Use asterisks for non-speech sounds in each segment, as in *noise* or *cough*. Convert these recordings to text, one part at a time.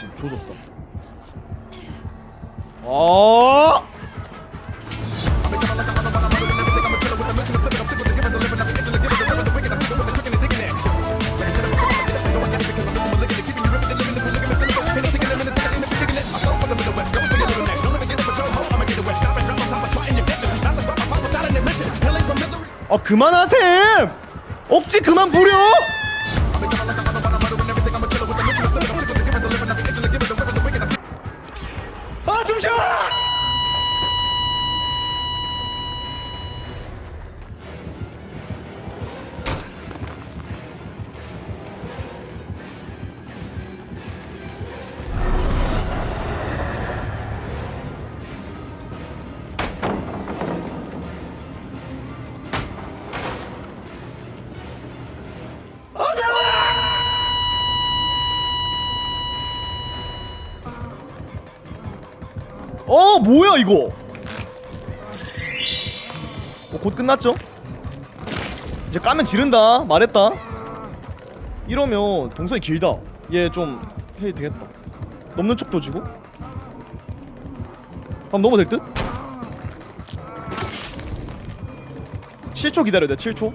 그렇지 조졌다. 어? 아 그만하셈! 억지 그만 부려 어 뭐야 이거? 어, 곧 끝났죠? 이제 까면 지른다. 말했다. 이러면 동선이 길다. 얘 좀 해야 되겠다. 넘는 척 조지고. 그럼 넘어도 될 듯? 7초 기다려야 돼 7초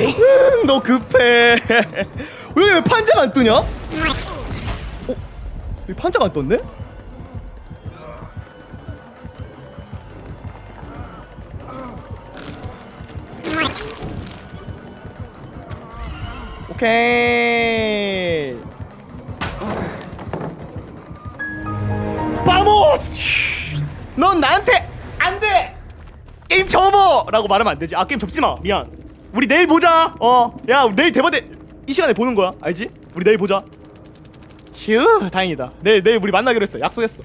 음, 너 급해 *laughs* 여기 왜 판자가 안 뜨냐? 어? 여기 판자가 안 떴네? 오케이 바모스! 넌 나한테 안 돼! 게임 접어! 라고 말하면 안 되지 아 게임 접지 마 미안 우리 내일 보자. 어야 내일 대바대 이 시간에 보는 거야. 알지? 우리 내일 보자. 휴. 다행이다. 내일 내일 우리 만나기로 했어. 약속했어